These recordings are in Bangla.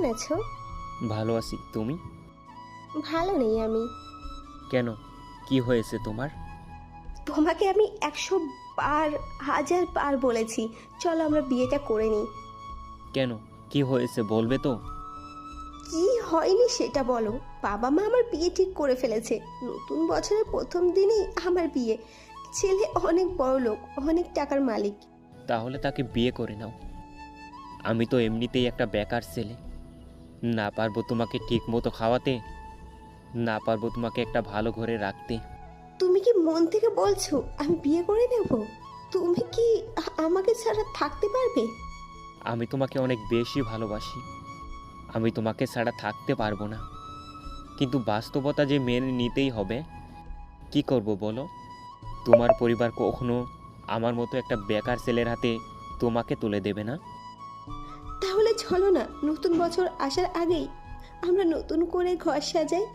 কেমন আছো? ভালো আছি তুমি? ভালো নেই আমি। কেন? কি হয়েছে তোমার? তোমাকে আমি একশো বার হাজার বার বলেছি। চলো আমরা বিয়েটা করে নিই। কেন? কি হয়েছে বলবে তো? কি হয়নি সেটা বলো। বাবা মা আমার বিয়ে ঠিক করে ফেলেছে। নতুন বছরের প্রথম দিনেই আমার বিয়ে। ছেলে অনেক বড় লোক অনেক টাকার মালিক। তাহলে তাকে বিয়ে করে নাও। আমি তো এমনিতেই একটা বেকার ছেলে। না পারব তোমাকে ঠিক মতো খাওয়াতে না পারব তোমাকে একটা ভালো ঘরে রাখতে। তুমি কি মন থেকে বলছো আমি বিয়ে করে নেব? তুমি কি আ- আমাকে ছাড়া থাকতে পারবে? আমি তোমাকে অনেক বেশি ভালোবাসি। আমি তোমাকে ছাড়া থাকতে পারব না। কিন্তু বাস্তবতা যে মেনে নিতেই হবে কি করব বলো? তোমার পরিবার কখনো আমার মতো একটা বেকার ছেলের হাতে তোমাকে তুলে দেবে না? তাহলে চলো না নতুন বছর আসার আগেই আমরা নতুন করে ঘর সাজাই।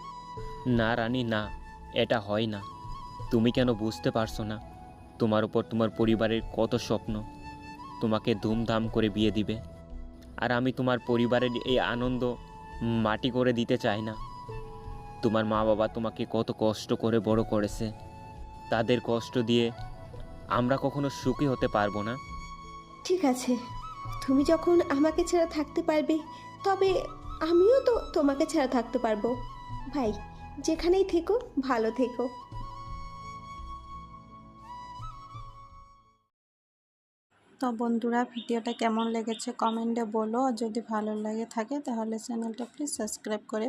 না রানী না এটা হয় না। তুমি কেন বুঝতে পারছ না? তোমার উপর তোমার পরিবারের কত স্বপ্ন। তোমাকে ধুমধাম করে বিয়ে দিবে। আর আমি তোমার পরিবারের এই আনন্দ মাটি করে দিতে চাই না। তোমার মা বাবা তোমাকে কত কষ্ট করে বড় করেছে। তাদের কষ্ট দিয়ে আমরা কখনো সুখী হতে পারব না। ঠিক আছে। তুমি যখন আমাকে ছাড়া থাকতে পারবে, তবে আমিও তো তোমাকে ছাড়া থাকতে পারব। ভাই, যেখানেই থেকো, ভালো থেকো। তো বন্ধুরা, ভিডিওটা কেমন লেগেছে কমেন্টে বলো। যদি ভালো লাগে থাকে, তাহলে চ্যানেলটা প্লিজ সাবস্ক্রাইব করে